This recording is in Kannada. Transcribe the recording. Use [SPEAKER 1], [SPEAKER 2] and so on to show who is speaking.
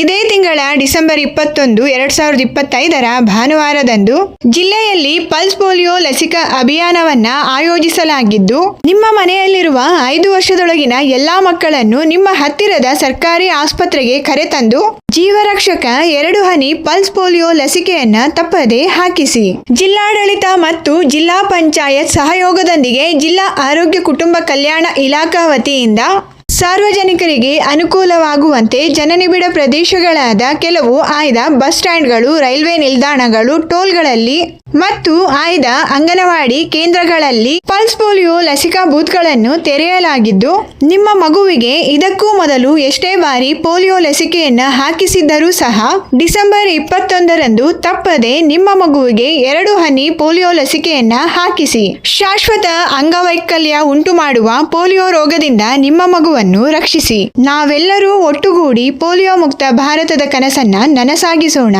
[SPEAKER 1] ಇದೇ ತಿಂಗಳ ಡಿಸೆಂಬರ್ ಇಪ್ಪತ್ತೊಂದು, ಎರಡ್ ಸಾವಿರದ ಇಪ್ಪತ್ತೈದರ ಭಾನುವಾರದಂದು ಜಿಲ್ಲೆಯಲ್ಲಿ ಪಲ್ಸ್ ಪೋಲಿಯೋ ಲಸಿಕಾ ಅಭಿಯಾನವನ್ನ ಆಯೋಜಿಸಲಾಗಿದ್ದು, ನಿಮ್ಮ ಮನೆಯಲ್ಲಿರುವ ಐದು ವರ್ಷದೊಳಗಿನ ಎಲ್ಲಾ ಮಕ್ಕಳನ್ನು ನಿಮ್ಮ ಹತ್ತಿರದ ಸರ್ಕಾರಿ ಆಸ್ಪತ್ರೆಗೆ ಕರೆತಂದು ಜೀವರಕ್ಷಕ ಎರಡು ಹನಿ ಪಲ್ಸ್ ಪೋಲಿಯೋ ಲಸಿಕೆಯನ್ನ ತಪ್ಪದೆ ಹಾಕಿಸಿ. ಜಿಲ್ಲಾಡಳಿತ ಮತ್ತು ಜಿಲ್ಲಾ ಪಂಚಾಯತ್ ಸಹಯೋಗದೊಂದಿಗೆ ಜಿಲ್ಲಾ ಆರೋಗ್ಯ ಕುಟುಂಬ ಕಲ್ಯಾಣ ಇಲಾಖಾ ವತಿಯಿಂದ ಸಾರ್ವಜನಿಕರಿಗೆ ಅನುಕೂಲವಾಗುವಂತೆ ಜನನಿಬಿಡ ಪ್ರದೇಶಗಳಾದ ಕೆಲವು ಆಯ್ದ ಬಸ್ ಸ್ಟ್ಯಾಂಡ್ಗಳು ರೈಲ್ವೆ ನಿಲ್ದಾಣಗಳು ಟೋಲ್ಗಳಲ್ಲಿ ಮತ್ತು ಆಯ್ದ ಅಂಗನವಾಡಿ ಕೇಂದ್ರಗಳಲ್ಲಿ ಪಲ್ಸ್ ಪೋಲಿಯೋ ಲಸಿಕಾ ಬೂತ್ಗಳನ್ನು ತೆರೆಯಲಾಗಿದ್ದು, ನಿಮ್ಮ ಮಗುವಿಗೆ ಇದಕ್ಕೂ ಮೊದಲು ಎಷ್ಟೇ ಬಾರಿ ಪೋಲಿಯೋ ಲಸಿಕೆಯನ್ನು ಹಾಕಿಸಿದ್ದರೂ ಸಹ ಡಿಸೆಂಬರ್ ಇಪ್ಪತ್ತೊಂದರಂದು ತಪ್ಪದೆ ನಿಮ್ಮ ಮಗುವಿಗೆ ಎರಡು ಹನಿ ಪೋಲಿಯೋ ಲಸಿಕೆಯನ್ನು ಹಾಕಿಸಿ. ಶಾಶ್ವತ ಅಂಗವೈಕಲ್ಯ ಉಂಟು ಮಾಡುವ ಪೋಲಿಯೋ ರೋಗದಿಂದ ನಿಮ್ಮ ಮಗುವನ್ನು ರಕ್ಷಿಸಿ. ನಾವೆಲ್ಲರೂ ಒಟ್ಟುಗೂಡಿ ಪೋಲಿಯೋ ಮುಕ್ತ ಭಾರತದ ಕನಸನ್ನ ನನಸಾಗಿಸೋಣ.